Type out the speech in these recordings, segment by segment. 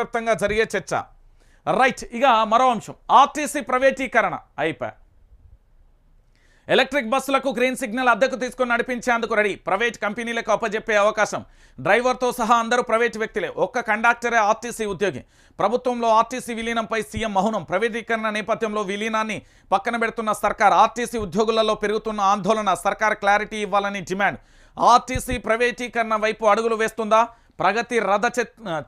రాష్ట్ర జరిగే చర్చ. రైట్ ఇక మరో అంశం. ఆర్టీసీ ప్రైవేటీకరణ అయిపోయా ఎలక్ట్రిక్ బస్సులకు గ్రీన్ సిగ్నల్ అద్దెకు తీసుకుని నడిపించేందుకు రెడీ. ప్రైవేట్ కంపెనీలకు అప్పజెప్పే అవకాశం. డ్రైవర్తో సహా అందరూ ప్రైవేట్ వ్యక్తులే. ఒక్క కండక్టరే ఆర్టీసీ ఉద్యోగి. ప్రభుత్వంలో ఆర్టీసీ విలీనంపై సీఎం మౌనం. ప్రైవేటీకరణ నేపథ్యంలో విలీనాన్ని పక్కన పెడుతున్న సర్కార్ ఆర్టీసీ ఉద్యోగులలో పెరుగుతున్న ఆందోళన. సర్కార్ క్లారిటీ ఇవ్వాలని డిమాండ్. ఆర్టీసీ ప్రైవేటీకరణ వైపు అడుగులు వేస్తుందా? ప్రగతి రథ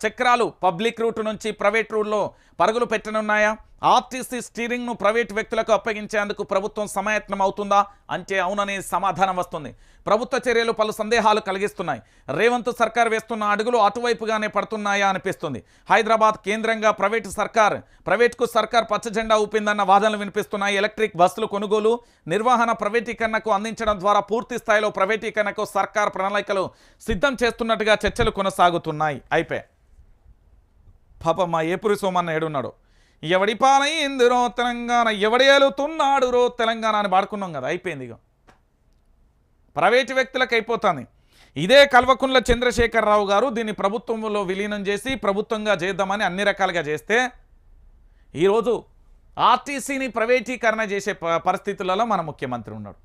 చక్రాలు పబ్లిక్ రూట్ నుంచి ప్రైవేట్ రూట్లో పరుగులు పెట్టనున్నాయా? ఆర్టీసీ స్టీరింగ్ను ప్రైవేట్ వ్యక్తులకు అప్పగించేందుకు ప్రభుత్వం సమాయత్నం అవుతుందా? అంటే అవుననే సమాధానం వస్తుంది. ప్రభుత్వ చర్యలు పలు సందేహాలు కలిగిస్తున్నాయి. రేవంత్ సర్కార్ వేస్తున్న అడుగులు అటువైపుగానే పడుతున్నాయా అనిపిస్తుంది. హైదరాబాద్ కేంద్రంగా ప్రైవేటు సర్కార్ ప్రైవేట్కు సర్కార్ పచ్చజెండా ఊపిందన్న వాదనలు వినిపిస్తున్నాయి. ఎలక్ట్రిక్ బస్సులు కొనుగోలు నిర్వహణ ప్రైవేటీకరణకు అందించడం ద్వారా పూర్తి స్థాయిలో ప్రైవేటీకరణకు సర్కార్ ప్రణాళికలు సిద్ధం చేస్తున్నట్టుగా చర్చలు కొనసాగుతున్నాయి. అయిపోయి పాప మా ఏపురి సోమన్న ఏడున్నాడు. ఎవడి పాలై తెలంగాణ ఎవడేలుతున్నాడు రో తెలంగాణ అని పాడుకున్నాం కదా అయిపోయింది ఇక ప్రైవేటు వ్యక్తులకు అయిపోతుంది ఇదే కల్వకుంట్ల చంద్రశేఖరరావు గారు దీన్ని ప్రభుత్వంలో విలీనం చేసి ప్రభుత్వంగా చేద్దామని అన్ని రకాలుగా చేస్తే ఈరోజు ఆర్టీసీని ప్రైవేటీకరణ చేసే ప- పరిస్థితులలో మన ముఖ్యమంత్రి ఉన్నాడు.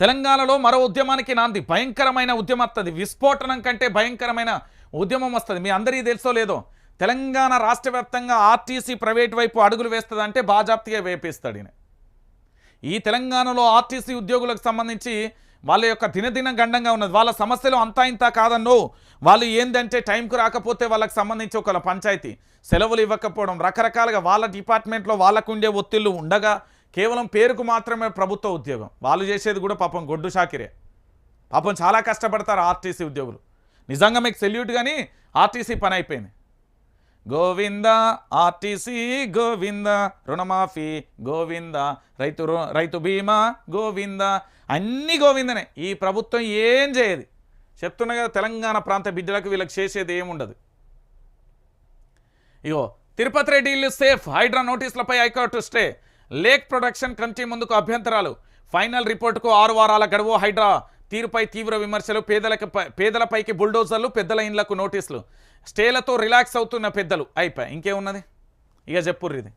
తెలంగాణలో మరో ఉద్యమానికి నాంది. భయంకరమైన ఉద్యమం వస్తుంది విస్ఫోటనం కంటే భయంకరమైన ఉద్యమం వస్తుంది. మీ అందరికీ తెలుసో లేదో? తెలంగాణ రాష్ట్ర వ్యాప్తంగా ఆర్టీసీ ప్రైవేట్ వైపు అడుగులు వేస్తుందంటే బాజాప్తిగా వేపిస్తాడు ఈయన. ఈ తెలంగాణలో ఆర్టీసీ ఉద్యోగులకు సంబంధించి వాళ్ళ యొక్క దినదిన గండంగా ఉన్నది. వాళ్ళ సమస్యలు అంతా ఇంత కాదన్నో వాళ్ళు ఏందంటే టైంకు రాకపోతే వాళ్ళకి సంబంధించి ఒక పంచాయతీ సెలవులు ఇవ్వకపోవడం రకరకాలుగా వాళ్ళ డిపార్ట్మెంట్లో వాళ్ళకు ఉండే ఒత్తిళ్ళు ఉండగా కేవలం పేరుకు మాత్రమే ప్రభుత్వ ఉద్యోగం. వాళ్ళు చేసేది కూడా పాపం గొడ్డు షాకిరే. పాపం చాలా కష్టపడతారు ఆర్టీసీ ఉద్యోగులు. నిజంగా మీకు సెల్యూట్ కానీ ఆర్టీసీ పని అయిపోయింది. గోవింద ఆర్టీసీ గోవింద రుణమాఫీ గోవింద రైతు రు- రైతు బీమా గోవింద అన్నీ గోవిందనే. ఈ ప్రభుత్వం ఏం చేయదు. చెప్తున్నా కదా తెలంగాణ ప్రాంత బిడ్డలకు వీళ్ళకి చేసేది ఏముండదు. ఇగో తిరుపతి రెడ్డి ఇల్లు safe Hydraa నోటీసులపై high court stay. Lake protection committee ముందుకు అభ్యంతరాలు. ఫైనల్ రిపోర్టుకు ఆరు వారాల గడువు హైడ్రా తీరుపై తీవ్ర విమర్శలు పేదలకు పేదలపైకి బుల్డోజర్లు పెద్దల ఇండ్లకు నోటీసులు. స్టేలతో రిలాక్స్ అవుతున్న పెద్దలు. అయిపోయి ఇంకేమున్నది? ఇక చెప్పుర్రు ఇది.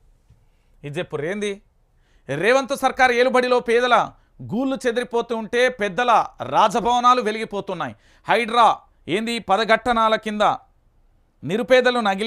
ఇది చెప్పుర్రు. ఏంది? రేవంత్ సర్కార్ ఏలుబడిలో పేదల గూళ్ళు చెదిరిపోతూ ఉంటే పెద్దల రాజభవనాలు వెలిగిపోతున్నాయి. హైడ్రా ఏంది పదఘట్టనాల కింద నిరుపేదలు నగిలి